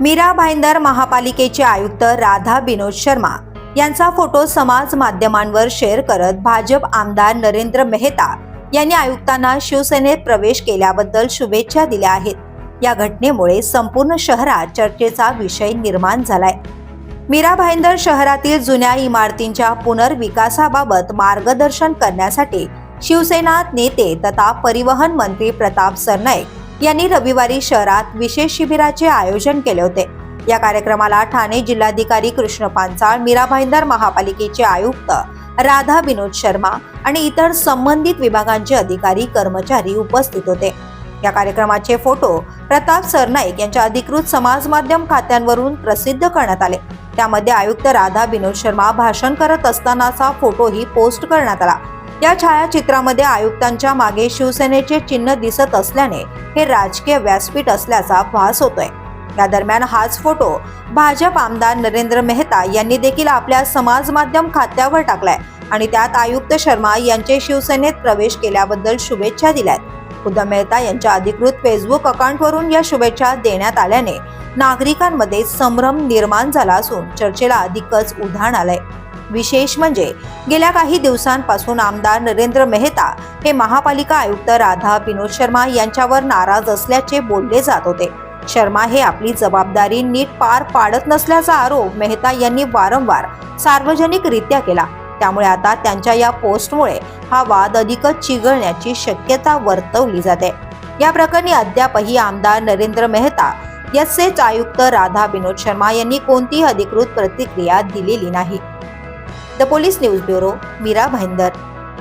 मीरा भाईंदर महापालिकेचे आयुक्त राधा विनोद शर्मा यांचा फोटो समाज माध्यमांवर शेअर करत भाजप आमदार नरेंद्र मेहता यांनी आयुक्तांना शिवसेनेत प्रवेश केल्याबद्दल शुभेच्छा दिल्या आहेत. या घटनेमुळे संपूर्ण शहरात चर्चेचा विषय निर्माण झालाय. मीरा भाईंदर शहरातील जुन्या इमारतींच्या पुनर्विकासाबाबत मार्गदर्शन करण्यासाठी शिवसेना नेते तथा परिवहन मंत्री प्रताप सरनाईक यांनी रविवारी शहरात विशेष शिबिराचे आयोजन केले होते. या कार्यक्रमाला ठाणे जिल्हाधिकारी कृष्ण पांचाळ मीरा भाईंदर महापालिकेचे आयुक्त राधा विनोद शर्मा आणि इतर संबंधित विभागांचे अधिकारी कर्मचारी उपस्थित होते. या कार्यक्रमाचे फोटो प्रताप सरनाईक यांच्या अधिकृत समाज माध्यम खात्यांवरून प्रसिद्ध करण्यात आले. त्यामध्ये आयुक्त राधा विनोद शर्मा भाषण करत असतानाचा फोटोही पोस्ट करण्यात आला. या छायाचित्रामध्ये आयुक्तांच्या मागे शिवसेनेचे चिन्ह दिसत असल्याने हे राजकीय व्यासपीठ असल्याचा भास होतोय. या दरम्यान हाच फोटो भाजप आमदार नरेंद्र मेहता यांनी देखील आपल्या समाज माध्यम खात्यावर टाकलाय आणि त्यात आयुक्त शर्मा यांचे शिवसेनेत प्रवेश केल्याबद्दल शुभेच्छा दिल्यात. खुद्द मेहता यांच्या अधिकृत फेसबुक अकाउंटवरून या शुभेच्छा देण्यात आल्याने नागरिकांमध्ये संभ्रम निर्माण झाला असून चर्चेला अधिकच उधाण आलंय. विशेष म्हणजे गेल्या काही दिवसांपासून आमदार नरेंद्र मेहता हे महापालिका आयुक्त राधा विनोद शर्मा यांच्यावर नाराज असल्याचे बोलले जात होते. शर्मा हे आपली जबाबदारी नीट पार पाडत नसल्याचा आरोप मेहता यांनी वारंवार सार्वजनिकरित्या केला. त्यामुळे आता त्यांच्या या पोस्टमुळे हा वाद अधिकच चिघळण्याची शक्यता वर्तवली जाते. या प्रकरणी अद्यापही आमदार नरेंद्र मेहता याचेच आयुक्त राधा विनोद शर्मा यांनी कोणतीही अधिकृत प्रतिक्रिया दिलेली नाही. The police news bureau Mira Bhayandar